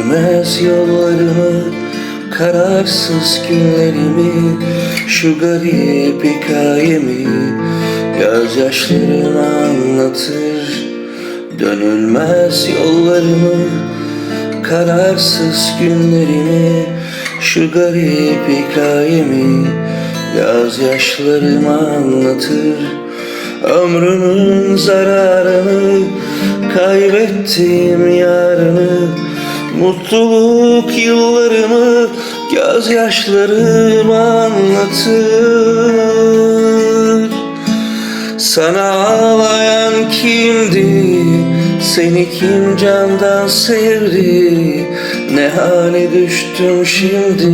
Dönülmez yollarımı Kararsız günlerimi Şu garip hikayemi Gözyaşlarım anlatır. Dönülmez yollarımı Kararsız günlerimi Şu garip hikayemi Gözyaşlarım anlatır. Ömrümün zararını Kaybettiğim yarını Mutluluk yıllarımı Gözyaşlarım anlatır Sana ağlayan kimdi? Seni kim candan sevdi? Ne hale düştüm şimdi?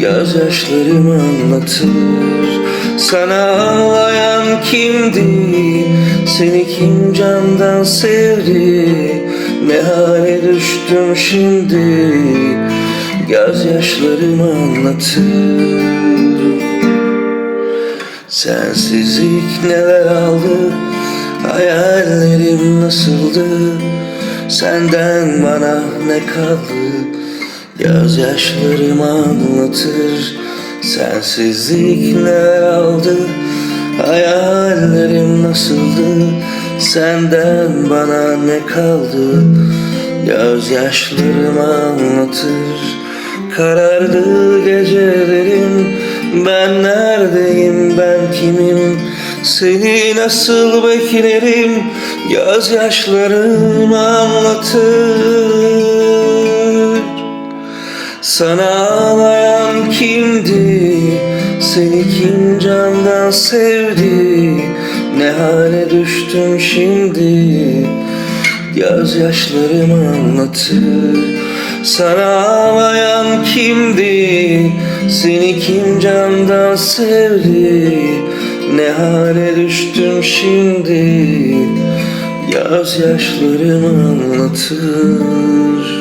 Gözyaşlarım anlatır Sana ağlayan kimdi? Seni kim candan sevdi? Ne hale düştüm şimdi? Gözyaşlarım anlatır Sensizlik neler aldı Hayallerim nasıldı? Senden bana ne kaldı? Gözyaşlarım anlatır. Sensizlik neler aldı Hayallerim nasıldı Senden bana ne kaldı? Gözyaşlarım anlatır. Karardı gecelerim. Ben neredeyim? Ben kimim? Seni nasıl beklerim? Gözyaşlarım anlatır. Sana ağlayan kimdi? Seni kim candan sevdi Ne hale düştüm şimdi. Gözyaşlarım anlatır. Sana ağlayan kimdi? Seni kim candan sevdi? Ne hale düştüm şimdi? Gözyaşlarım anlatır